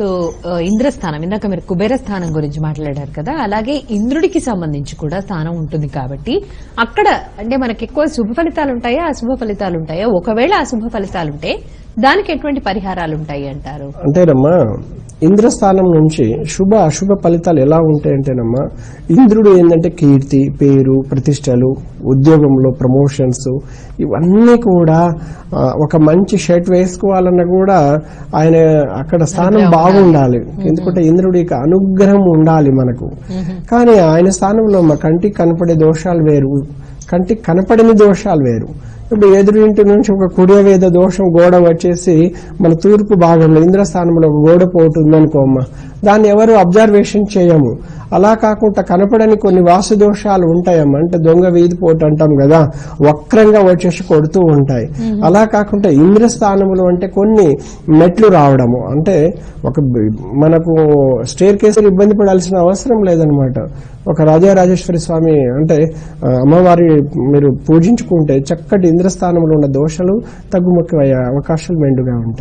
ఇప్పుడు ఇంద్రస్థానం ఇందాక మీరు కుబేర స్థానం గురించి మాట్లాడారు కదా అలాగే ఇంద్రుడికి సంబంధించి కూడా స్థానం ఉంటుంది కాబట్టి అక్కడ అంటే మనకి ఎక్కువ శుభ ఫలితాలు ఉంటాయా అశుభ ఫలితాలు ఉంటాయా? ఒకవేళ అశుభ ఫలితాలు ఉంటే దానికి ఎటువంటి పరిహారాలు ఉంటాయి అంటారు? అంటేనమ్మా ఇంద్రస్థానం నుంచి శుభ అశుభ ఫలితాలు ఎలా ఉంటాయంటేనమ్మా ఇంద్రుడు ఏంటంటే కీర్తి పేరు ప్రతిష్టలు ఉద్యోగంలో ప్రమోషన్స్ ఇవన్నీ కూడా ఒక మంచి షర్ట్ వేసుకోవాలన్నా కూడా ఆయన అక్కడ స్థానం బాగుండాలి. ఎందుకంటే ఇంద్రుడికి అనుగ్రహం ఉండాలి మనకు. కానీ ఆయన స్థానంలో మా కంటికి కనపడే దోషాలు వేరు. కంటికి కనపడని దోషాలు వేరు. ఇప్పుడు ఎదురు ఇంటి నుంచి ఒక కుడియవేద దోషం గోడ వచ్చేసి మన తూర్పు భాగంలో ఇంద్రస్థానంలో ఒక గోడ పోటు ఉందనుకో అమ్మ దాన్ని ఎవరు అబ్జర్వేషన్ చేయము. అలా కాకుండా కనపడని కొన్ని వాసు దోషాలు ఉంటాయమ్మ. అంటే దొంగ వీధి పోటు అంటాం కదా వక్రంగా వచ్చేసి కొడుతూ ఉంటాయి. అలా కాకుండా ఇంద్రస్థానములు అంటే కొన్ని మెట్లు రావడము. అంటే ఒక మనకు స్టేర్ కేసులు ఇబ్బంది పడాల్సిన అవసరం లేదనమాట. ఒక రాజారాజేశ్వరి స్వామి అంటే అమ్మవారి మీరు పూజించుకుంటే చక్కటి ఇంద్రస్థానంలో ఉన్న దోషాలు తగ్గుముఖమయ్యే అవకాశాలు మెండుగా ఉంటాయి.